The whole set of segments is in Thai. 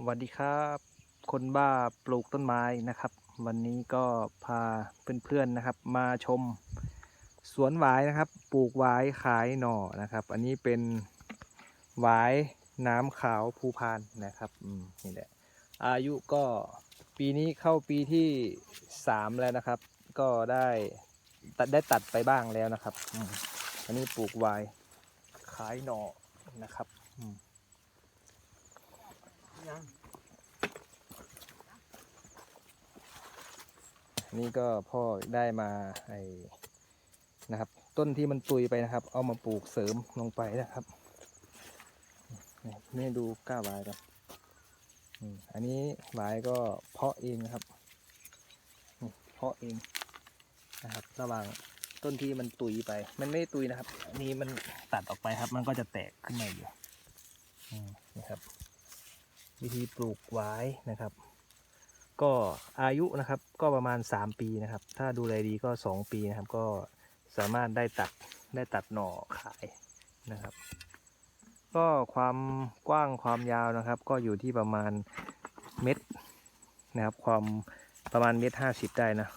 สวัสดีครับ คนบ้าปลูกต้นไม้นะครับ วันนี้ก็พาเพื่อนๆนะครับ มาชมสวนหวายนะครับ ปลูกหวายขายหน่อนะครับ อันนี้เป็นหวายน้ำขาวภูพานนะครับอืมนี่แหละอายุก็ปีนี้เข้าปีที่สามแล้วนะครับ ก็ได้ตัดได้ตัดไปบ้างแล้วนะครับอืมอันนี้ปลูกหวายขายหน่อนะครับอืม นี่ก็พ่อได้มาไอ้นะครับ ต้นที่มันตุยไปนะครับ เอามาปลูกเสริมลงไปนะครับนี่ดูก้าบายกันอันนี้หวายก็เพาะเองนะครับ เพาะเองนะครับ ระหว่างต้นที่มันตุยไป มันไม่ตุยนะครับ อันนี้มันตัดออกไปครับ มันก็จะแตกขึ้นมาอยู่นะครับ วิธีปลูกหวายนะครับ ก็อายุนะครับก็ประมาณ 3 ปีนะครับ ถ้าดูแลดีก็ 2 ปีนะครับ ก็สามารถได้ตัดได้ตัดหน่อขายนะครับ ก็ความกว้างความยาวนะครับ ก็อยู่ที่ประมาณเม็ดนะครับ ความประมาณเม็ดห้าสิบได้นะ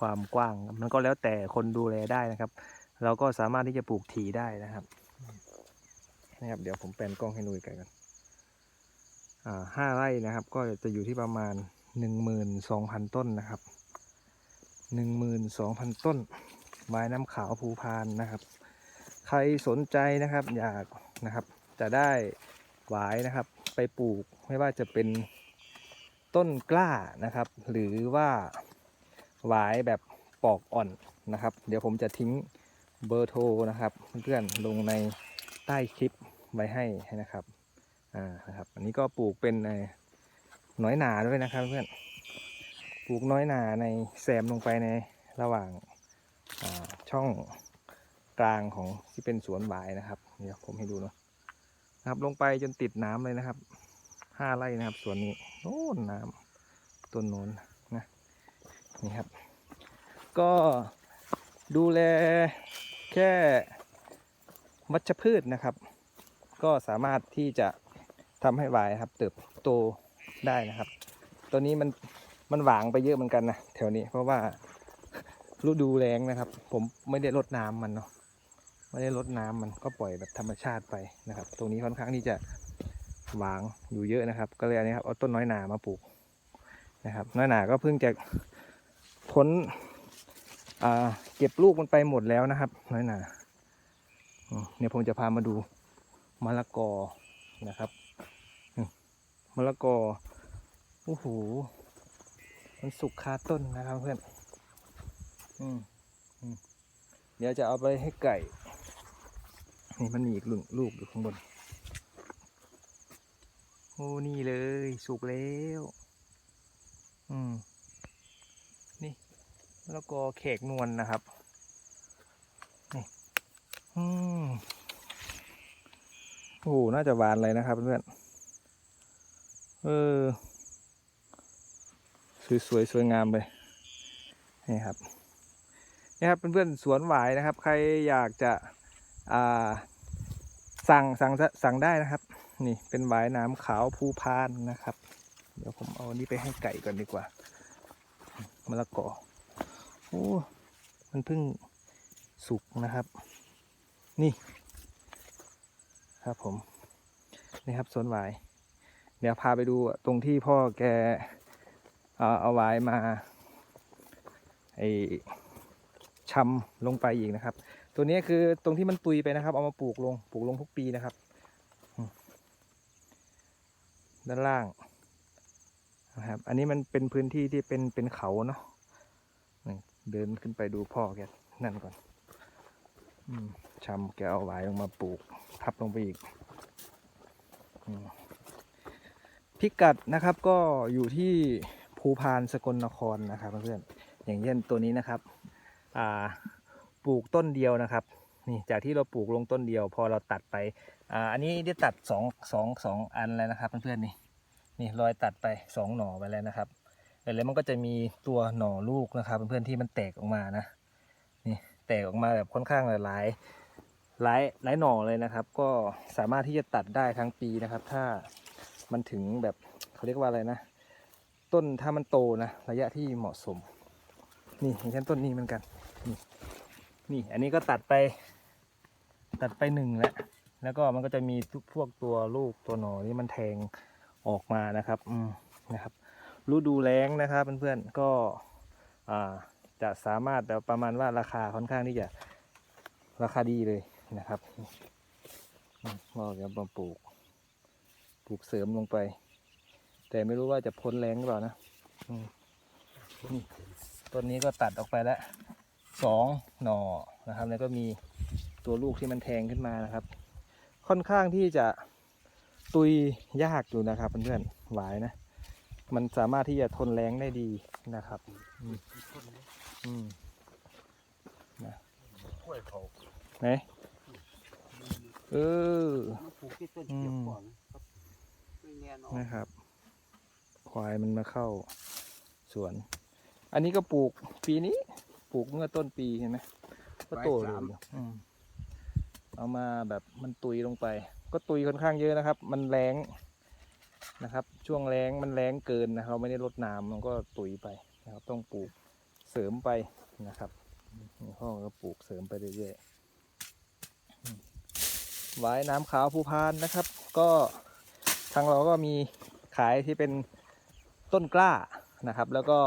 ความกว้างมันก็แล้วแต่คนดูแลได้นะครับ เราก็สามารถที่จะปลูกถี่ได้นะครับนะครับ เดี๋ยวผมแปลนกล้องให้ดูอีกกันอ่า ห้าไร่นะครับ ก็จะอยู่ที่ประมาณหนึ่งหมื่นสองพันต้นนะครับหนึ่งหมื่นสองพันต้น ไม้น้ำขาวภูพานนะครับ ใครสนใจนะครับอยากนะครับ จะได้หวายนะครับ ไปปลูกไม่ว่าจะเป็นต้นกล้านะครับ หรือว่าหวายแบบปอกอ่อนนะครับ เดี๋ยวผมจะทิ้งเบอร์โทรนะครับ เพื่อนๆลงในใต้คลิปไว้ให้นะครับ อ่านะครับ อันนี้ก็ปลูกเป็นน้อยหนาด้วยนะครับเพื่อน ปลูกน้อยหนาในแซมลงไปในระหว่างช่องกลางของที่เป็นสวนหวายนะครับเดี๋ยวผมให้ดูเนาะนะครับลงไปจนติดน้ำเลยนะครับห้าไร่นะครับสวนนี้โน่นน้ำต้นโน้นนะนี่ครับ ก็ดูแลแค่วัชพืชนะครับ ก็สามารถที่จะ ทำให้หวายครับ เติบโตได้นะครับ ตัวนี้มันมันหวางไปเยอะเหมือนกันนะแถวนี้เพราะว่าฤดูแล้งนะครับ ผมไม่ได้รดน้ำมันเนาะไม่ได้รดน้ำมันก็ปล่อยแบบธรรมชาติไปนะครับ ตรงนี้ค่อนข้างที่จะหวางอยู่เยอะนะครับ ก็เลยอันนี้ครับเอาต้นน้อยหนามาปลูกนะครับ น้อยหนาก็เพิ่งจะพ้นเก็บลูกมันไปหมดแล้วนะครับ น้อยหนาเนี่ยผมจะพามาดูมะละกอนะครับ มะละกอโอ้โหมันสุกคาต้นนะครับเพื่อนอืมเดี๋ยวจะเอาไปให้ไก่ นี่มันมีอีกลูกลูกอยู่ข้างบน โอ้นี่เลย สุกแล้ว อืม นี่มะละกอแขกนวลนะครับ นี่ อืม โอ้ น่าจะหวานเลยนะครับเพื่อน เออ สวยสวยสวยงามเลยนี่ครับนี่ครับเพื่อนๆสวนหวายนะครับ ใครอยากจะอ่าสั่งสั่งสั่งได้นะครับ นี่เป็นหวายน้ำขาวภูพานนะครับ เดี๋ยวผมเอาอันนี้ไปให้ไก่ก่อนดีกว่ามะละกอโอ้มันเพิ่งสุกนะครับ นี่ ครับผม นี่ครับสวนหวาย เดี๋ยวพาไปดูตรงที่พ่อแกเอาเอาไว้มาไอชำลงไปอีกนะครับ ตัวนี้คือตรงที่มันตุยไปนะครับ เอามาปลูกลงปลูกลงทุกปีนะครับ ด้านล่างนะครับ อันนี้มันเป็นพื้นที่ที่เป็นเป็นเขาเนาะเดินขึ้นไปดูพ่อแกนั่นก่อนอืมชำแกเอาไว้ลงมาปลูกทับลงไปอีก อืม พิกัดนะครับก็อยู่ที่ภูพานสกลนครนะครับเพื่อนๆอย่างเช่นตัวนี้นะครับปลูกต้นเดียวนะครับนี่จากที่เราปลูกลงต้นเดียว พอเราตัดไปอ่าอันนี้ได้ตัดสองสองสองอันแล้วนะครับเพื่อนๆนี่นี่รอยตัดไปสองหน่อไปแล้วนะครับแล้วมันก็จะมีตัวหน่อลูกนะครับเพื่อนๆที่มันแตกออกมานะนี่แตกออกมาแบบค่อนข้างหลายหลายหลายหน่อเลยนะครับ ก็สามารถที่จะตัดได้ทั้งปีนะครับ ถ้า มันถึงแบบเขาเรียกว่าอะไรนะ ต้นถ้ามันโตนะ ระยะที่เหมาะสม นี่อย่างเช่นต้นนี้เหมือนกัน นี่นี่ อันนี้ก็ตัดไป ตัดไปหนึ่งแล้วแล้วก็มันก็จะมีทุกพวกตัวลูกตัวหนอที่มันแทงออกมานะครับ อืมนะครับฤดูแล้งนะครับเพื่อนๆก็อ่าจะสามารถแบบประมาณว่าราคาค่อนข้างที่จะราคาดีเลยนะครับอืมก็จะมาปลูก ปลูกเสริมลงไป แต่ไม่รู้ว่าจะพ้นแรงหรือเปล่านะอืมนี่ต้นนี้ก็ตัดออกไปแล้วสองหน่อนะครับ แล้วก็มีตัวลูกที่มันแทงขึ้นมานะครับ ค่อนข้างที่จะตุยยากอยู่นะครับเพื่อนๆหวายนะ มันสามารถที่จะทนแรงได้ดีนะครับอืมอืมกล้วยเขาไหนเออมาปลูกที่ต้นเกียบก่อนครับไม่แน่นอนนะครับ ควายมันมาเข้าสวน อันนี้ก็ปลูกปีนี้ ปลูกเมื่อต้นปีเห็นไหมก็โตเลยอยู่อืมเอามาแบบมันตุยลงไป ก็ตุยค่อนข้างเยอะนะครับ มันแรงนะครับ ช่วงแรงมันแรงเกินนะเราไม่ได้รดน้ำมันก็ตุยไปนะครับต้องปลูกเสริมไปนะครับนี่พ่อก็ปลูกเสริมไปเรื่อยๆอืมหวายน้ำขาวภูพานนะครับ ก็ ทางเราก็มีขายที่เป็นต้นกล้านะครับ แล้วก็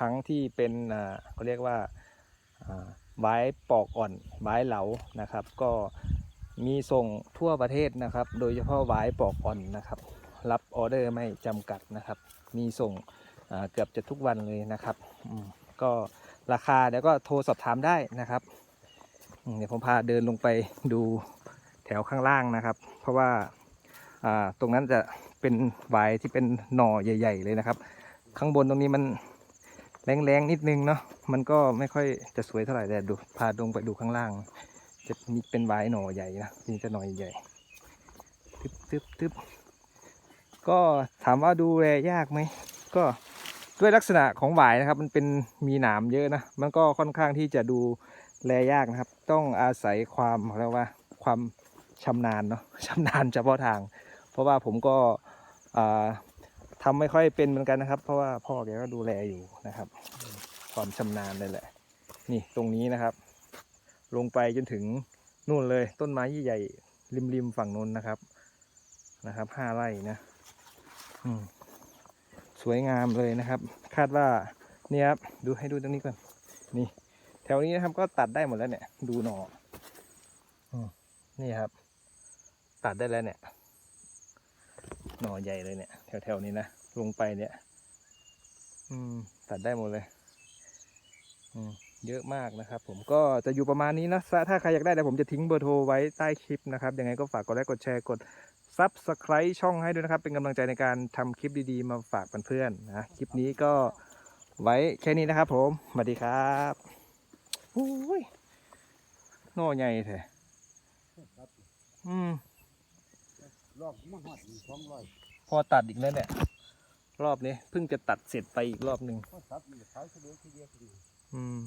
ทั้งที่เป็นเขาเรียกว่าอ่าหวายปอกอ่อนหวายเหลานะครับ ก็มีส่งทั่วประเทศนะครับ โดยเฉพาะหวายปอกอ่อนนะครับ รับออเดอร์ไม่จำกัดนะครับ มีส่งเกือบจะทุกวันเลยนะครับก็ราคาเดี๋ยวก็โทรสอบถามได้นะครับเดี๋ยวผมพาเดินลงไปดูแถวข้างล่างนะครับ เพราะว่า ตรงนั้นจะเป็นหวายที่เป็นหน่อใหญ่ ๆ เลยนะครับ ข้างบนตรงนี้มันแรงๆนิดนึงเนาะมันก็ไม่ค่อยจะสวยเท่าไหร่แต่ดูพาลงไปดูข้างล่าง จะมีเป็นหวายหน่อใหญ่นะนี่จะหน่อใหญ่ตึ๊บตึ๊บตึ๊บก็ถามว่าดูแลยากไหมก็ด้วยลักษณะของหวายนะครับ มันเป็นมีหนามเยอะนะมันก็ค่อนข้างที่จะดูแลยากนะครับ ต้องอาศัยความเรียกว่าความชำนาญเนาะชำนาญเฉพาะทาง เพราะว่าผมก็อ่าทำไม่ค่อยเป็นเหมือนกันนะครับ เพราะว่าพ่อแกก็ดูแลอยู่นะครับ ความชำนาญเลยแหละ นี่ตรงนี้นะครับ ลงไปจนถึงนู่นเลย ต้นไม้ใหญ่ๆริมฝั่งนู้นนะครับนะครับห้าไร่นะสวยงามเลยนะครับ คาดว่านี่ครับดูให้ดูตรงนี้ก่อนนี่ แถวนี้นะครับก็ตัดได้หมดแล้วเนี่ย ดูหนออืมนี่ครับ ตัดได้แล้วเนี่ย หน่อใหญ่เลยเนี่ย แถวๆนี้นะลงไปเนี่ย อืม ตัดได้หมดเลย อืมเยอะมากนะครับ ผมก็จะอยู่ประมาณนี้นะถ้าใครอยากได้เดี๋ยวผมจะทิ้งเบอร์โทรไว้ใต้คลิปนะครับยังไงก็ฝากกดไลค์กดแชร์กดซับสไคร b ์ช่องให้ด้วยนะครับ เป็นกำลังใจในการทำคลิปดีๆ มาฝากเพื่อนๆนะคลิปนี้ก็ไว้แค่นี้นะครับผมสวัสดีครับโอ้ยหน่อใหญ่แท้อืม รอบมาหอดสองร้อยพอตัดอีกแล้วเนี่ยรอบนี้เพิ่งจะตัดเสร็จไปอีกรอบหนึ่งก็ซับมีขายเฉลี่ยทีเดียวทีเดียวอืม